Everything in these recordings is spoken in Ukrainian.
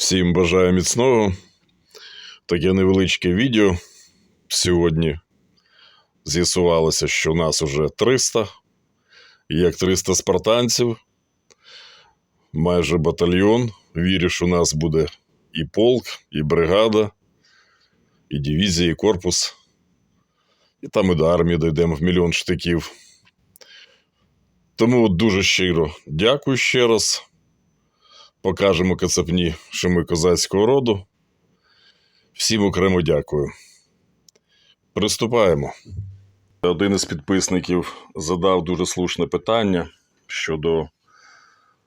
Всім бажаю міцного. Таке невеличке відео. Сьогодні з'ясувалося, що нас уже 300, як 300 спартанців, майже батальйон. Вірю, що у нас буде і полк, і бригада, і дивізія, і корпус. І там і до армії дійдемо в мільйон штиків. Тому дуже щиро дякую ще раз. Покажемо кацапні, що ми козацького роду. Всім окремо дякую. Приступаємо. Один із підписників задав дуже слушне питання щодо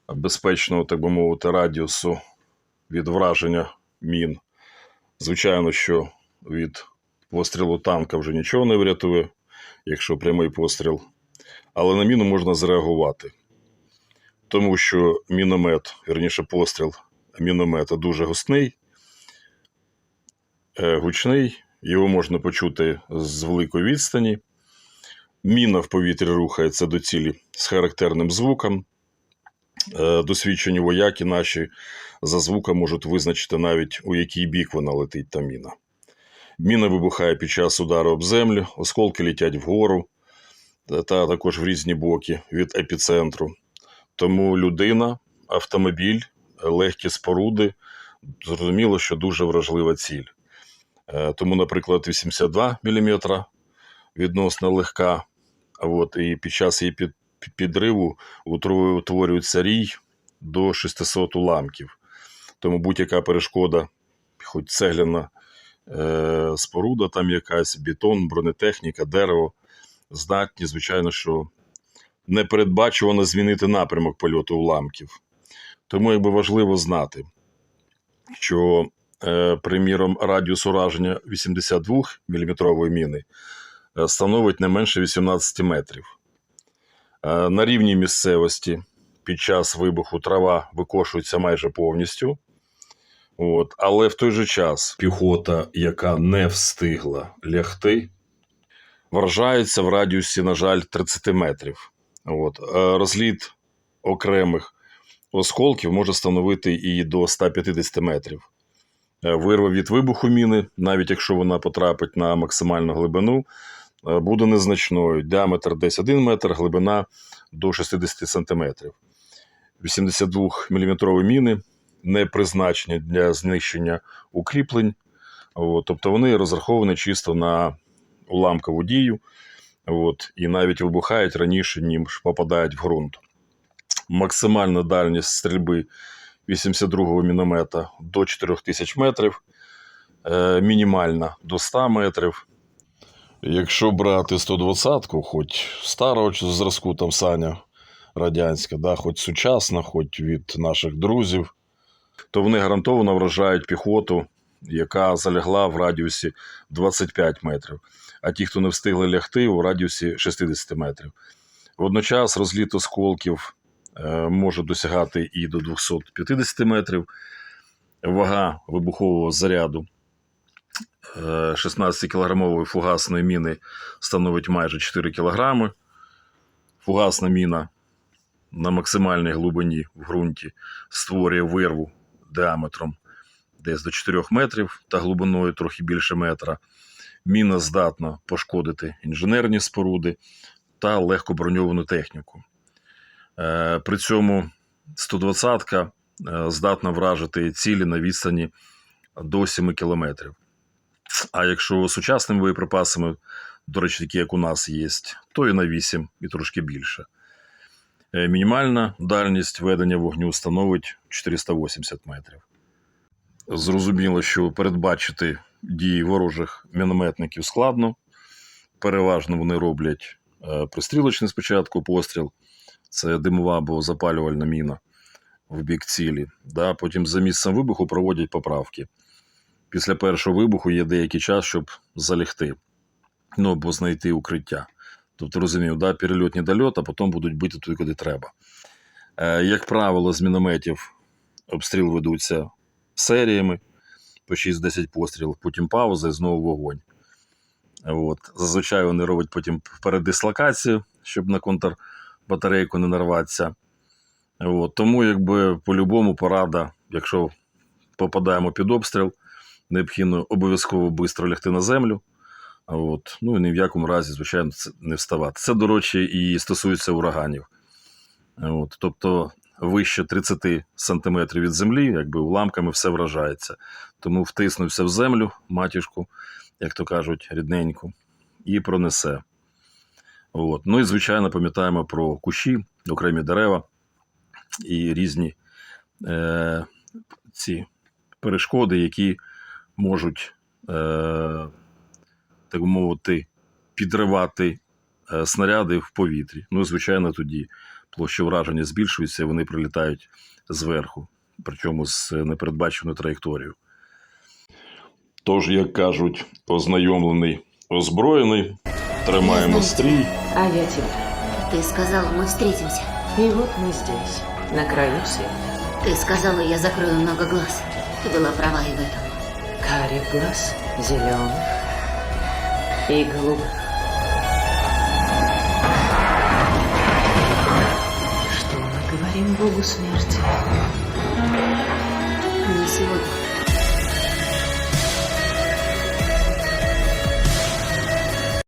безпечного, так би мовити, радіусу від враження мін. Звичайно, що від пострілу танка вже нічого не врятує, якщо прямий постріл. Але на міну можна зреагувати тому що міномет, вірніше постріл міномета дуже густний, е, гучний, його можна почути з великої відстані. Міна в повітрі рухається до цілі з характерним звуком. Е, Досвідчені вояки наші за звуком можуть визначити навіть у який бік вона летить та міна. Міна вибухає під час удару об землю, осколки летять вгору та також в різні боки від епіцентру. Тому людина, автомобіль, легкі споруди, зрозуміло, що дуже вражлива ціль. Е, Тому, наприклад, 82 мм відносно легка, от, і під час її під, підриву утворю- утворюється рій до 600 уламків. Тому будь-яка перешкода, хоч цегляна е, споруда, там якась, бетон, бронетехніка, дерево, здатні, звичайно, що непередбачувано змінити напрямок польоту уламків. Тому якби важливо знати, що, е, приміром, радіус ураження 82 мм міни е, становить не менше 18 метрів. Е, на рівній місцевості під час вибуху трава викошується майже повністю. От. Але в той же час піхота, яка не встигла лягти, вражається в радіусі, на жаль, 30 метрів. От. Е, Розліт окремих осколків може становити і до 150 метрів. Е, Вирва від вибуху міни, навіть якщо вона потрапить на максимальну глибину, е, буде незначною. Діаметр десь 1 метр, глибина до 60 сантиметрів. 82 мм міни не призначені для знищення укріплень, тобто вони розраховані чисто на уламкову дію. От, і навіть вибухають раніше, ніж попадають в ґрунт. Максимальна дальність стрільби 82-го міномета до 4000 метрів, е, мінімальна до 100 метрів. Якщо брати 120-ку, хоч старого зразку, там Саня радянська, да, хоч сучасна, хоч від наших друзів, то вони гарантовано вражають піхоту, яка залягла в радіусі 25 метрів а ті, хто не встигли лягти, у радіусі 60 метрів. Водночас розліт осколків е, може досягати і до 250 метрів. Вага вибухового заряду 16-кілограмової фугасної міни становить майже 4 кг. Фугасна міна на максимальній глибині в ґрунті створює вирву діаметром десь до 4 метрів та глибиною трохи більше метра міна здатна пошкодити інженерні споруди та легкоброньовану техніку. Е, При цьому 120-ка е, здатна вражити цілі на відстані до 7 кілометрів. А якщо сучасними боєприпасами, до речі, такі, як у нас є, то і на 8 і трошки більше. Е, Мінімальна дальність ведення вогню становить 480 метрів. Зрозуміло, що передбачити дії ворожих мінометників складно. Переважно вони роблять е, пристрілочний спочатку постріл, це димова або запалювальна міна в бік цілі. Да? Потім за місцем вибуху проводять поправки. Після першого вибуху є деякий час, щоб залягти, ну або знайти укриття. Тобто, розумію, да, перельот недольот, а потім будуть бити туди, куди треба. Е, Як правило, з мінометів обстріл ведуться серіями по 6-10 пострілів, потім пауза і знову вогонь. От. Зазвичай вони роблять потім передислокацію, щоб на контрбатарейку не нарватися. От. Тому, якби по-любому порада, якщо попадаємо під обстріл, необхідно обов'язково швидко лягти на землю. От. Ну і ні в якому разі, звичайно, не вставати. Це, до речі, і стосується ураганів. От. Тобто вище 30 сантиметрів від землі, якби уламками все вражається. Тому втиснувся в землю, матішку, як то кажуть, рідненьку, і пронесе. От. Ну і, звичайно, пам'ятаємо про кущі, окремі дерева і різні е, ці перешкоди, які можуть, е, так би мовити, підривати е, снаряди в повітрі. Ну, звичайно, тоді площа враження збільшується, і вони прилітають зверху, причому з непередбаченою траєкторією. Тож, як кажуть, ознайомлений, озброєний, тримаємо стрій. А я тебя. Ты сказала, мы встретимся. И вот мы здесь, на краю света. Ты сказала, я закрою много глаз. Ты была права и в этом. Карих глаз, зеленых и голубых. Богу смерти? Не сегодня.